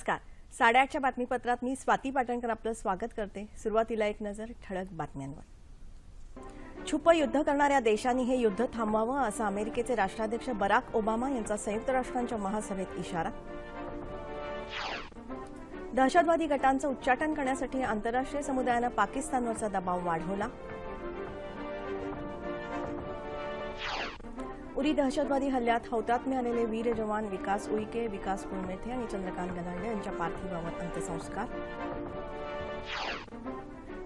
नमस्कार. साडेआठच्या बातमीपत्रात मी स्वाती पाटणकर आपलं स्वागत करते. सुरुवातीला एक नजर ठळक बातम्यांवर. छुप युद्ध करणाऱ्या देशांनी हे युद्ध थांबवावं असा अमेरिकेचे राष्ट्राध्यक्ष बराक ओबामा यांचा संयुक्त राष्ट्रांच्या महासभेत इशारा. दहशतवादी गटांचं उच्चाटन करण्यासाठी आंतरराष्ट्रीय समुदायानं पाकिस्तानवरचा दबाव वाढवला. उरी दहशतवादी हल्ल्यात हौतात्म्य आलेले वीर जवान विकास उईके विकास कुळमेथे आणि चंद्रकांत गदांडे यांच्या पार्थिवावर अंत्यसंस्कार.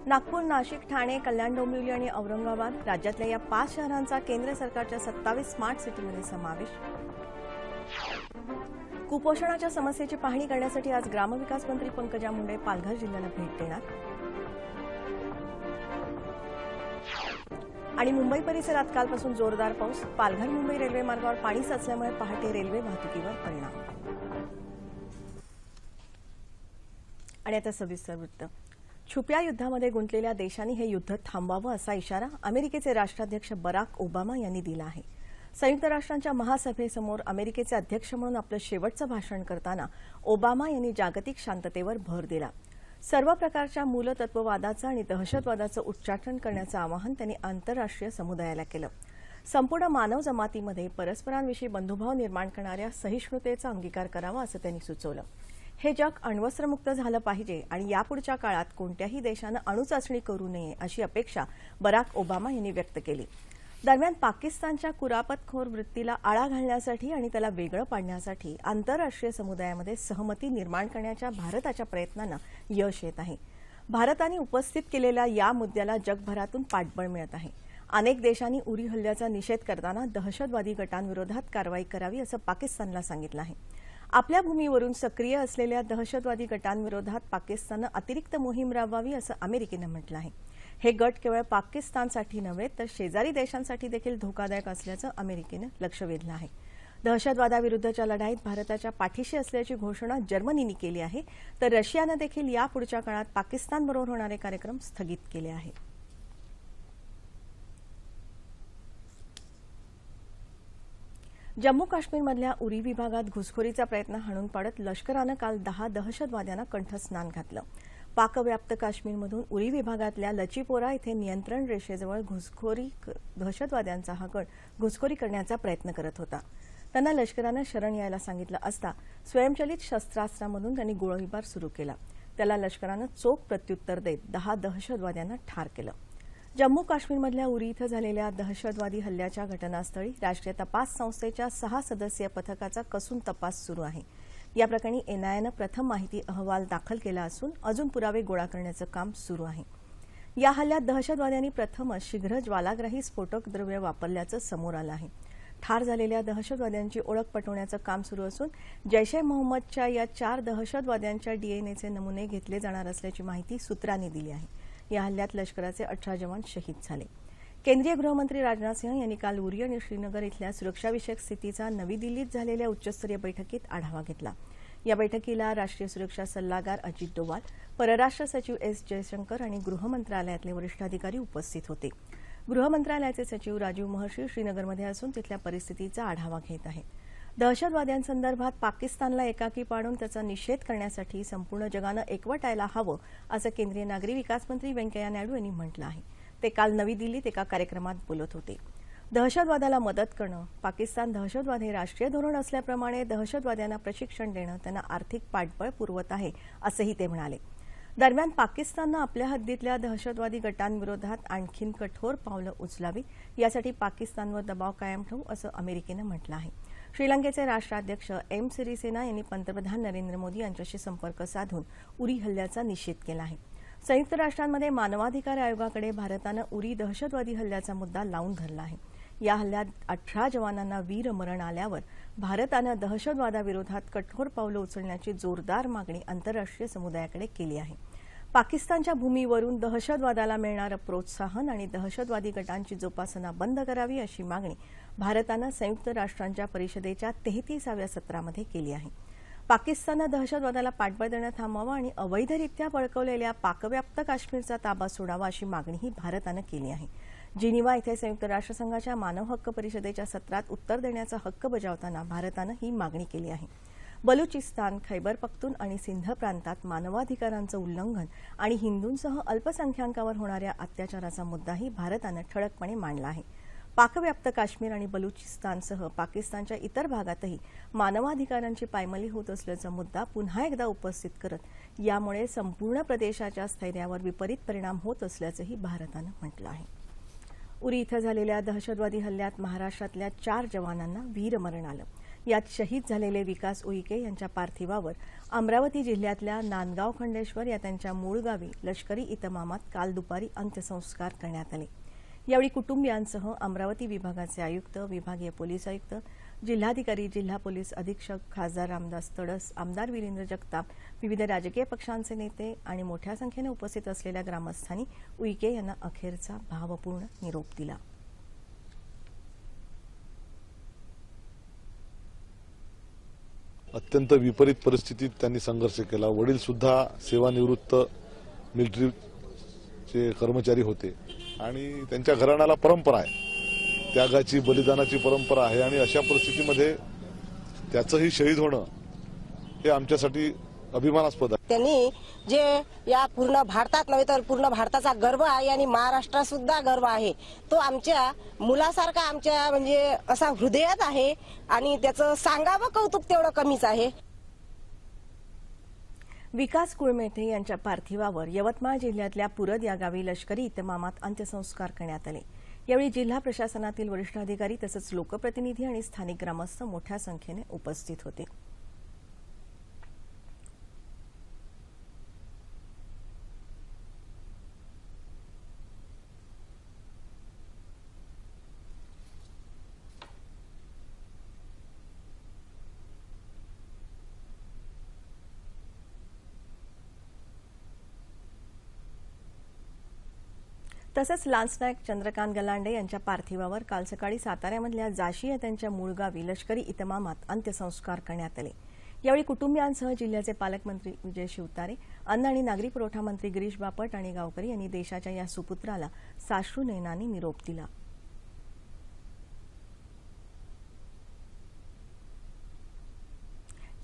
नागपूर नाशिक ठाणे कल्याण डोंबिवली आणि औरंगाबाद राज्यातल्या या पाच शहरांचा केंद्र सरकारच्या सत्तावीस स्मार्ट सिटीमध्ये समावेश. कुपोषणाच्या समस्येची पाहणी करण्यासाठी आज ग्रामविकास मंत्री पंकजा मुंडे पालघर जिल्ह्याला भेट देणार. आणि मुंबई परिसरात कालपासून जोरदार पाऊस. पालघर मुंबई रेल्वे मार्गावर पाणी साचल्यामुळे पहाटे रेल्वे वाहतुकीवर परिणाम. आणि आता सविस्तर वृत्त. छुप्या युद्धामध्ये गुंतलेल्या देशांनी हे युद्ध थांबवावं असा इशारा अमेरिकेचे राष्ट्राध्यक्ष बराक ओबामा यांनी दिला आहे. संयुक्त राष्ट्रांच्या महासभेसमोर अमेरिकेचे अध्यक्ष म्हणून आपलं शेवटचं भाषण करताना ओबामा यांनी जागतिक शांततेवर भर दिला. सर्व प्रकारच्या मूलतत्ववादाचं आणि दहशतवादाचं उच्चाटन करण्याचं आवाहन त्यांनी आंतरराष्ट्रीय समुदायाला केलं. संपूर्ण मानव जमातीमध्ये परस्परांविषयी बंधुभाव निर्माण करणाऱ्या सहिष्णुतेचा अंगीकार करावा असं त्यांनी सुचवलं. हे जग अण्वस्त्रमुक्त झालं पाहिजे आणि यापुढच्या काळात कोणत्याही देशानं अणुचाचणी करू नये अशी अपेक्षा बराक ओबामा यांनी व्यक्त केली. दरम्यान पाकिस्तानच्या कुरापतखोर वृत्तीला आळा घालण्यासाठी आणि त्याला वेगळं पाडण्यासाठी आंतरराष्ट्रीय समुदायामध्ये सहमती निर्माण करण्याच्या भारताच्या प्रयत्नांना यश येत आहे. भारताने उपस्थित केलेल्या या मुद्द्याला जगभरातून पाठबळ मिळत आहे. अनेक देशांनी उरी हल्ल्याचा निषेध करताना दहशतवादी गटांविरोधात कारवाई करावी असं पाकिस्तानला सांगितलं आहे. आपल्या भूमीवरून सक्रिय असलेल्या दहशतवादी गटांविरोधात पाकिस्ताननं अतिरिक्त मोहीम राबवावी असं अमेरिकेनं म्हटलं आहे. हे गट केवळ पाकिस्तानसाठी नव्हे तर शेजारी देशांसाठी देखील धोकादायक असल्याचं अमेरिकेनं लक्ष वेधलं आहे. दहशतवादाविरुद्धच्या लढाईत भारताच्या पाठीशी असल्याची घोषणा जर्मनीने केली आहे तर रशियानं देखील यापुढच्या काळात पाकिस्तानबरोबर होणारे कार्यक्रम स्थगित केले आहेत जम्मू काश्मीरमधल्या उरी विभागात घुसखोरीचा प्रयत्न हाणून पाडत लष्करानं काल दहा दहशतवाद्यांना कंठस्नान घातलं. पाकव्याप्त काश्मीरमधून उरी विभागातल्या लचीपोरा इथे नियंत्रण रेषेजवळ घुसखोरी दहशतवाद्यांचा हा गट घुसखोरी करण्याचा प्रयत्न करत होता. त्यांना लष्करानं शरण यायला सांगितलं असता स्वयंचलित शस्त्रास्त्रामधून त्यांनी गोळीबार सुरू केला. त्याला लष्करानं चोख प्रत्युत्तर देत दहा दहशतवाद्यांना ठार केलं. जम्मू काश्मीरमधल्या उरी इथं झालेल्या दहशतवादी हल्ल्याच्या घटनास्थळी राष्ट्रीय तपास संस्थेच्या सहा सदस्यीय पथकाचा कसून तपास सुरू आहे. या प्रकरणी एनआयएनं प्रथम माहिती अहवाल दाखल केला असून अजून पुरावे गोळा करण्याचं काम सुरू आहे. या हल्ल्यात दहशतवाद्यांनी प्रथमच शीघ्र ज्वालाग्राही स्फोटक द्रव्य वापरल्याचं समोर आलं आहे. ठार झालेल्या दहशतवाद्यांची ओळख पटवण्याचं काम सुरू असून जैश ए मोहम्मदच्या या चार दहशतवाद्यांच्या डीएनएचे नमुने घेतले जाणार असल्याची माहिती सूत्रांनी दिली आहे. या हल्ल्यात लष्कराचे अठरा जवान शहीद झाले. केंद्रीय गृहमंत्री राजनाथ सिंह यांनी काल उरी आणि श्रीनगर इथल्या सुरक्षाविषयक स्थितीचा नवी दिल्लीत झालेल्या उच्चस्तरीय बैठकीत आढावा घेतला. या बैठकीला राष्ट्रीय सुरक्षा सल्लागार अजित डोवाल परराष्ट्र सचिव एस जयशंकर आणि गृहमंत्रालयातले वरिष्ठ अधिकारी उपस्थित होते. गृहमंत्रालयाचे सचिव राजीव महर्षी श्रीनगरमध्ये असून तिथल्या परिस्थितीचा आढावा घेत आहेत. दहशतवाद्यांसंदर्भात पाकिस्तानला एकाकी पाडून त्याचा निषेध करण्यासाठी संपूर्ण जगानं एकवटायला हवं असं केंद्रीय नागरी विकास मंत्री व्यंकय्या नायडू यांनी म्हटलं आहे. ते काल नवी दिल्लीत एका कार्यक्रमात बोलत होते. दहशतवादाला मदत करणं पाकिस्तान दहशतवाद हे राष्ट्रीय धोरण असल्याप्रमाणे दहशतवाद्यांना प्रशिक्षण देणं त्यांना आर्थिक पाठबळ पुरवत आहे असंही ते म्हणाले. दरम्यान पाकिस्ताननं आपल्या हद्दीतल्या दहशतवादी गटांविरोधात आणखीन कठोर पावलं उचलावी यासाठी पाकिस्तानवर दबाव कायम ठेवू असं अमेरिकेनं म्हटलं आहे. श्रीलंकेचे राष्ट्राध्यक्ष एम सिरीसेना यांनी पंतप्रधान नरेंद्र मोदी यांच्याशी संपर्क साधून उरी हल्ल्याचा निषेध केला आहे. संयुक्त राष्ट्रांमध्ये मानवाधिकार आयोगाकडे भारतानं उरी दहशतवादी हल्ल्याचा मुद्दा लावून धरला आहे. या हल्ल्यात अठरा जवानांना वीरमरण आल्यावर भारतानं दहशतवादाविरोधात कठोर पावलं उचलण्याची जोरदार मागणी आंतरराष्ट्रीय समुदायाकडे केली आहे. पाकिस्तानच्या भूमीवरून दहशतवादाला मिळणारं प्रोत्साहन आणि दहशतवादी गटांची जोपासना बंद करावी अशी मागणी भारतानं संयुक्त राष्ट्रांच्या परिषदेच्या तेहतीसाव्या सत्रामध्ये केली आहे. पाकिस्ताननं दहशतवादाला पाठबळ देणं थांबवावं आणि अवैधरित्या बळकवलेल्या पाकव्याप्त काश्मीरचा ताबा सोडावा अशी मागणीही भारतानं केली आहे. जिनिवा इथे संयुक्त राष्ट्रसंघाच्या मानव हक्क परिषदेच्या सत्रात उत्तर देण्याचा हक्क बजावताना भारतानं ही मागणी केली आहे. बलुचिस्तान खैबर पख्तून आणि सिंध प्रांतात मानवाधिकारांचं उल्लंघन आणि हिंदूंसह अल्पसंख्याकांवर होणाऱ्या अत्याचाराचा मुद्दाही भारतानं ठळकपणे मांडला आहे. पाकव्याप्त काश्मीर आणि बलुचिस्तानसह पाकिस्तानच्या इतर भागातही मानवाधिकारांची पायमली होत असल्याचा मुद्दा पुन्हा एकदा उपस्थित करत यामुळे संपूर्ण प्रदेशाच्या स्थैर्यावर विपरीत परिणाम होत असल्याचंही भारतानं म्हटलं आहे. उरी इथं झालेल्या दहशतवादी हल्ल्यात महाराष्ट्रातल्या चार जवानांना वीरमरण आलं. यात शहीद झालेले विकास उईके यांच्या पार्थिवावर अमरावती जिल्ह्यातल्या नांदगाव खंडेश्वर या त्यांच्या मूळ गावी लष्करी इतमामात काल दुपारी अंत्यसंस्कार करण्यात आले. यावेळी कुटुंबियांसह अमरावती विभागाचे आयुक्त विभागीय पोलीस आयुक्त जिल्हाधिकारी जिल्हा पोलीस अधीक्षक खासदार रामदास तडस आमदार वीरेंद्र जगताप विविध राजकीय पक्षांचे नेते आणि मोठ्या संख्येने उपस्थित असलेल्या ग्रामस्थांनी उईके यांना अखेरचा भावपूर्ण निरोप दिला. अत्यंत विपरीत परिस्थितीत त्यांनी संघर्ष केला. वडील सुद्धा सेवानिवृत्त मिलिटरीचे कर्मचारी होते. आणि त्यांच्या घराण्याला परंपरा आहे. त्यागाची बलिदानाची परंपरा आहे आणि अशा परिस्थितीमध्ये त्याचंही शहीद होणं हे आमच्यासाठी अभिमानास्पद आहे. त्यांनी जे या पूर्ण भारतात नव्हे तर पूर्ण भारताचा गर्व आहे आणि महाराष्ट्र सुद्धा गर्व आहे. तो आमच्या मुलासारखा आमच्या म्हणजे असा हृदयात आहे आणि त्याचं सांगावं कौतुक तेवढं कमीच आहे. विकास कुळमेथे यांच्या पार्थिवावर यवतमाळ जिल्ह्यातल्या पुरद या गावी लष्करी इतमामात अंत्यसंस्कार करण्यात आले. यावेळी जिल्हा प्रशासनातील वरिष्ठ अधिकारी तसंच लोकप्रतिनिधी आणि स्थानिक ग्रामस्थ मोठ्या संख्येने उपस्थित होते. तसंच लान्सनायक चंद्रकांत गलांडे यांच्या पार्थिवावर काल सकाळी साताऱ्यामधल्या जाशी या त्यांच्या मूळ गावी लष्करी इतमामात अंत्यसंस्कार करण्यात आले. यावेळी कुटुंबियांसह जिल्ह्याचे पालकमंत्री विजय शिवतारे अन्न आणि नागरी पुरवठा मंत्री गिरीश बापट आणि गावकरी यांनी देशाच्या या सुपुत्राला साश्रू नयनांनी निरोप दिला.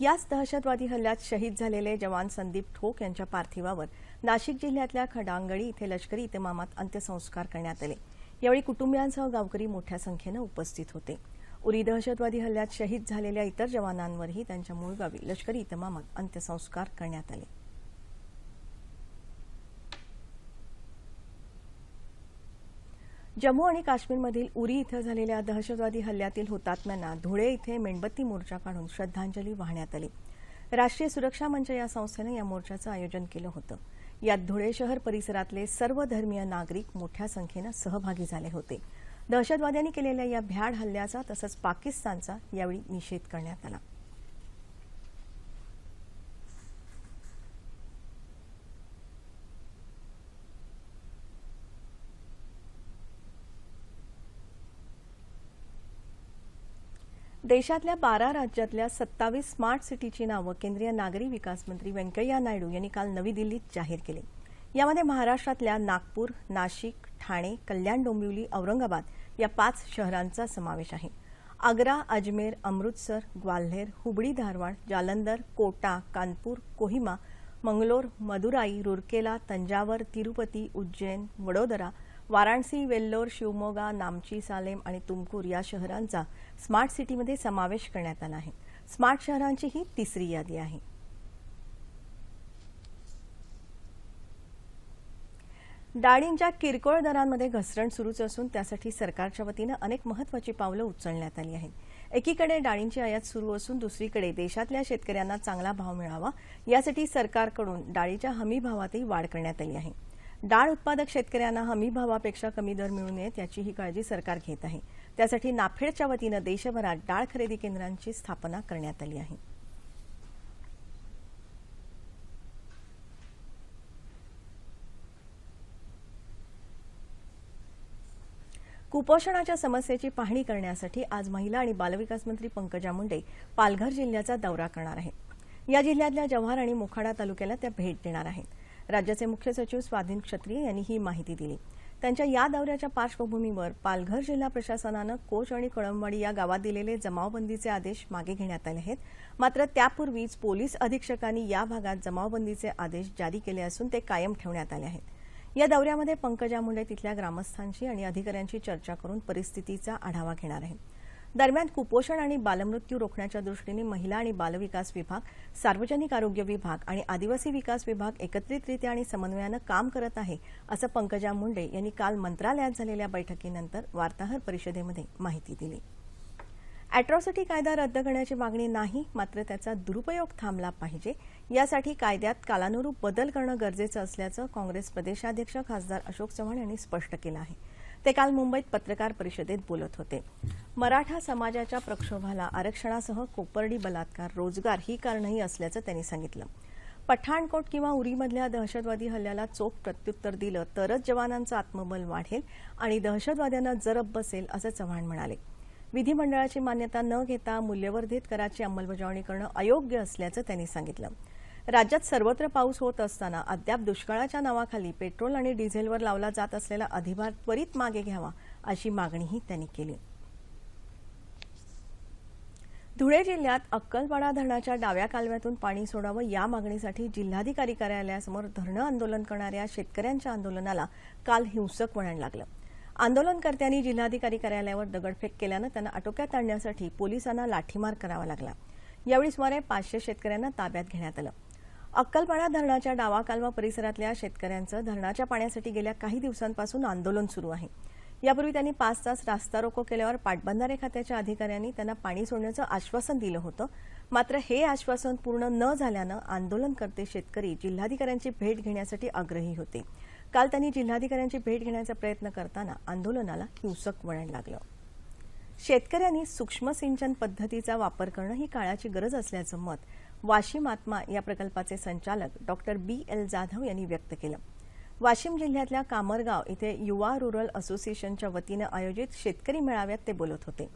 याच दहशतवादी हल्ल्यात शहीद झालेले जवान संदीप ठोक यांच्या पार्थिवावर नाशिक जिल्ह्यातल्या खडांगळी इथे लष्करी इतमामात अंत्यसंस्कार करण्यात आले. यावेळी कुटुंबियांसह गावकरी मोठ्या संख्येनं उपस्थित होते. उरी दहशतवादी हल्ल्यात शहीद झालेल्या इतर जवानांवरही त्यांच्या मूळ गावी लष्करी इतमामात अंत्यसंस्कार करण्यात आले. जम्मू आणि काश्मीरमधील उरी इथं झालेल्या दहशतवादी हल्ल्यातील हुतात्म्यांना धुळे इथे मेणबत्ती मोर्चा काढून श्रद्धांजली वाहण्यात आली. राष्ट्रीय सुरक्षा मंच या संस्थेनं या मोर्चाचं आयोजन केलं होतं. यात धुळे शहर परिसरातले सर्व धर्मीय नागरिक मोठ्या संख्येनं सहभागी झाले होते. दहशतवाद्यांनी केलेल्या या भ्याड हल्ल्याचा तसंच पाकिस्तानचा यावेळी निषेध करण्यात आला. देशातल्या बारा राज्यातल्या सत्तावीस स्मार्ट सिटीची नावं केंद्रीय नागरी विकास मंत्री व्यंकय्या नायडू यांनी काल नवी दिल्लीत जाहीर केली. यामध्ये महाराष्ट्रातल्या नागपूर नाशिक ठाणे कल्याण डोंबिवली औरंगाबाद या पाच शहरांचा समावेश आहे. आग्रा अजमेर अमृतसर ग्वाल्हेर हुबळी धारवाड जालंधर कोटा कानपूर कोहिमा मंगलोर मदुराई रुरकेला तंजावर तिरुपती उज्जैन वडोदरा वाराणसी वेल्लोर शिवमोगा नामची सालेम आणि तुमकूर या शहरांचा स्मार्ट सिटीमध्ये समावेश करण्यात आला आहे. स्मार्ट शहरांची ही तिसरी यादी आहे. डाळींच्या किरकोळ दरांमध्ये घसरण सुरूच असून त्यासाठी सरकारच्या वतीनं अनेक महत्वाची पावलं उचलण्यात आली आहेत. एकीकडे डाळींची आयात सुरू असून दुसरीकडे देशातल्या शेतकऱ्यांना चांगला भाव मिळावा यासाठी सरकारकडून डाळीच्या हमी भावातही वाढ करण्यात आली आहे. डाळ उत्पादक शेतकऱ्यांना हमी भावापेक्षा कमी दर मिळू नयेत याची ही काळजी सरकार घेत आहे. त्यासाठी नाफेडच्या वतीनं देशभरात डाळ खरेदी केंद्रांची स्थापना करण्यात आली आहे. कुपोषणाच्या समस्येची पाहणी करण्यासाठी आज महिला आणि बालविकास मंत्री पंकजा मुंडे पालघर जिल्ह्याचा दौरा करणार आहेत. या जिल्ह्यातल्या जव्हार आणि मोखाडा तालुक्याला त्या भेट देणार आहेत. राज्याचे मुख्य सचिव स्वाधीन क्षत्रिय यांनी ही माहिती दिली. त्यांच्या या दौऱ्याच्या पार्श्वभूमीवर पालघर जिल्हा प्रशासनानं कोच आणि कळंबवाडी या गावात दिलेले जमावबंदीचे आदेश मागे घेण्यात आले आहेत. मात्र त्यापूर्वीच पोलीस अधीक्षकांनी या भागात जमावबंदीचे आदेश जारी केले असून ते कायम ठेवण्यात आले आहेत. या दौऱ्यामध्ये पंकजा मुंडे तिथल्या ग्रामस्थांशी आणि अधिकाऱ्यांशी चर्चा करून परिस्थितीचा आढावा घेणार आहेत. दरम्यान कुपोषण आणि बालमृत्यू रोखण्याच्या दृष्टीने महिला आणि बालविकास विभाग सार्वजनिक आरोग्य विभाग आणि आदिवासी विकास विभाग एकत्रितरित्या आणि समन्वयानं काम करत आहे असं पंकजा मुंडे यांनी काल मंत्रालयात झालेल्या बैठकीनंतर वार्ताहर परिषदेमध्ये माहिती दिली. अॅट्रॉसिटी कायदा रद्द करण्याची मागणी नाही मात्र त्याचा दुरुपयोग थांबला पाहिजे. यासाठी कायद्यात कालानुरूप बदल करणं गरजेचं असल्याचं काँग्रेस प्रदेशाध्यक्ष खासदार अशोक चव्हाण यांनी स्पष्ट केलं आहे. ते काल मुंबईत पत्रकार परिषदेत बोलत होते. मराठा समाजाच्या प्रक्षोभाला आरक्षणासह कोपर्डी बलात्कार रोजगार ही कारणंही असल्याचं त्यांनी सांगितलं. पठाणकोट किंवा उरीमधल्या दहशतवादी हल्ल्याला चोख प्रत्युत्तर दिलं तरच जवानांचं आत्मबल वाढेल आणि दहशतवाद्यांना जरब बसेल असं चव्हाण म्हणाले. विधिमंडळाची मान्यता न घेता मूल्यवर्धित कराची अंमलबजावणी करणं अयोग्य असल्याचं त्यांनी सांगितलं. राज्यात सर्वत्र पाऊस होत असताना अद्याप दुष्काळाच्या नावाखाली पेट्रोल आणि डिझेलवर लावला जात असलेला अधिभार त्वरित मागे घ्यावा अशी मागणीही त्यांनी केली. धुळे जिल्ह्यात अक्कलपाडा धरणाच्या डाव्या कालव्यातून पाणी सोडावं या मागणीसाठी जिल्हाधिकारी कार्यालयासमोर धरणं आंदोलन करणाऱ्या शेतकऱ्यांच्या आंदोलनाला काल हिंसक वळण लागलं. आंदोलनकर्त्यांनी जिल्हाधिकारी कार्यालयावर दगडफेक केल्यानं त्यांना आटोक्यात आणण्यासाठी पोलिसांना लाठीमार करावा लागला. यावेळी सुमारे पाचशे शेतकऱ्यांना ताब्यात घेण्यात आलं. अक्कलपाडा धरणाच्या डावा कालवा परिसरातल्या शेतकऱ्यांचं धरणाच्या पाण्यासाठी गेल्या काही दिवसांपासून आंदोलन सुरू आहे. यापूर्वी त्यांनी पाच तास रास्ता रोको केल्यावर पाटबंधारे खात्याच्या अधिकाऱ्यांनी त्यांना पाणी सोडण्याचं आश्वासन दिलं होतं. मात्र हे आश्वासन पूर्ण न झाल्यानं आंदोलनकर्ते शेतकरी जिल्हाधिकाऱ्यांची भेट घेण्यासाठी आग्रही होते. काल त्यांनी जिल्हाधिकाऱ्यांची भेट घेण्याचा प्रयत्न करताना आंदोलनाला हिंसक वळण लागलं. शेतकऱ्यांनी सूक्ष्म सिंचन पद्धतीचा वापर करणं ही काळाची गरज असल्याचं मत वाशिम आत्मा या प्रकल्पाचे संचालक डॉक्टर बी एल जाधव यांनी व्यक्त केलं. वाशिम जिल्ह्यातल्या कामरगाव इथे युवा रुरल असोसिएशनच्या वतीनं आयोजित शेतकरी मेळाव्यात ते बोलत होते.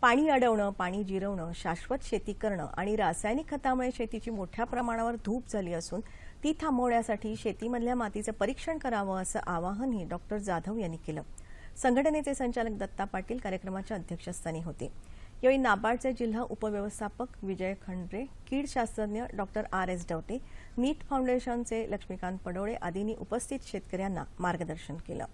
पाणी अडवणं पाणी जिरवणं शाश्वत शेती करणं आणि रासायनिक खतामुळे शेतीची मोठ्या प्रमाणावर धूप झाली असून ती थांबवण्यासाठी शेतीमधल्या मातीचं परीक्षण करावं असं आवाहनही डॉक्टर जाधव यांनी केलं. संघटनेचे संचालक दत्ता पाटील कार्यक्रमाच्या अध्यक्षस्थानी होते. यावेळी नाबार्डचे जिल्हा उपव्यवस्थापक विजय खंड्रे कीड शास्त्रज्ञ डॉक्टर आर एस डवटे नीट फाउंडेशनचे लक्ष्मीकांत पडोळे आदींनी उपस्थित शेतकऱ्यांना मार्गदर्शन केलं.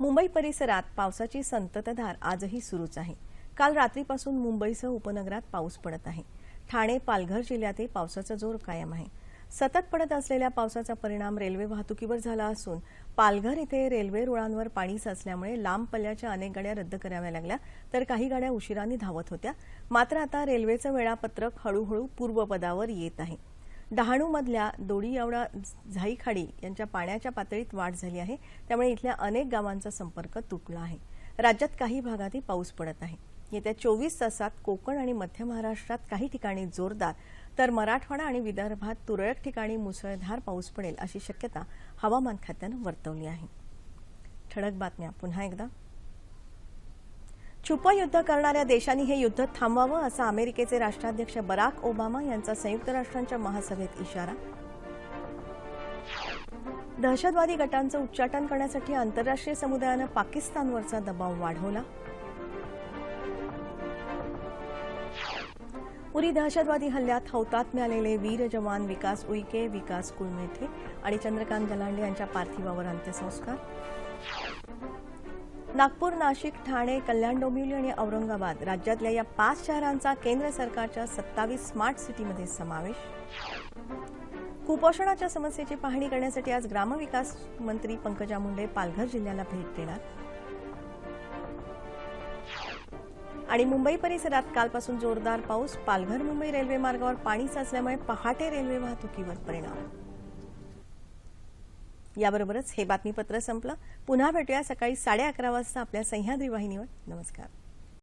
मुंबई परिसरात पावसाची संततधार आजही सुरूच आहे. काल रात्रीपासून मुंबईसह उपनगरात पाऊस पडत आहे. ठाणे पालघर जिल्ह्यातही पावसाचा जोर कायम आहे. सतत पडत असलेल्या पावसाचा परिणाम रेल्वे वाहतुकीवर झाला असून पालघर इथे रेल्वे रुळांवर पाणी साचल्यामुळे लांब पल्ल्याच्या अनेक गाड्या रद्द कराव्या लागल्या तर काही गाड्या उशिराने धावत होत्या. मात्र आता रेल्वेचं वेळापत्रक हळूहळू पूर्वपदावर येत आहे. डहाणूमधल्या दोडीयावडा झाईखाडी यांच्या पाण्याच्या पातळीत वाढ झाली आहे त्यामुळे इथल्या अनेक गावांचा संपर्क तुटला आहे. राज्यात काही भागातही पाऊस पडत आहे. येत्या चोवीस तासात कोकण आणि मध्य महाराष्ट्रात काही ठिकाणी जोरदार तर मराठवाडा आणि विदर्भात तुरळक ठिकाणी मुसळधार पाऊस पडेल अशी शक्यता हवामान खात्यानं वर्तवली आहे. ठळक बातम्या. पुन्हा एकदा. छुप युद्ध करणाऱ्या देशांनी हे युद्ध थांबवावं असा अमेरिकेचे राष्ट्राध्यक्ष बराक ओबामा यांचा संयुक्त राष्ट्रांच्या महासभेत इशारा. दहशतवादी गटांचं उच्चाटन करण्यासाठी आंतरराष्ट्रीय समुदायानं पाकिस्तानवरचा दबाव वाढवला. उरी दहशतवादी हल्ल्यात हौतात्म्य आलेले वीर जवान विकास उईके विकास कुळमेथे आणि चंद्रकांत गलांडे यांच्या पार्थिवावर अंत्यसंस्कार. नागपूर नाशिक ठाणे कल्याण डोंबिवली आणि औरंगाबाद राज्यातल्या या पाच शहरांचा केंद्र सरकारच्या सत्तावीस स्मार्ट सिटीमध्ये समावेश. कुपोषणाच्या समस्येची पाहणी करण्यासाठी आज ग्रामविकास मंत्री पंकजा मुंडे पालघर जिल्ह्याला भेट देणार. आणि मुंबई परिसरात कालपासून जोरदार पाऊस. पालघर मुंबई रेल्वे मार्गावर पाणी साचल्यामुळे पहाटे रेल्वे वाहतुकीवर परिणाम. याबरोबरच हे बातमीपत्र संपलं. पुन्हा भेटूया सकाळी साडे अकरा वाजता आपल्या सह्याद्री वाहिनीवर. नमस्कार.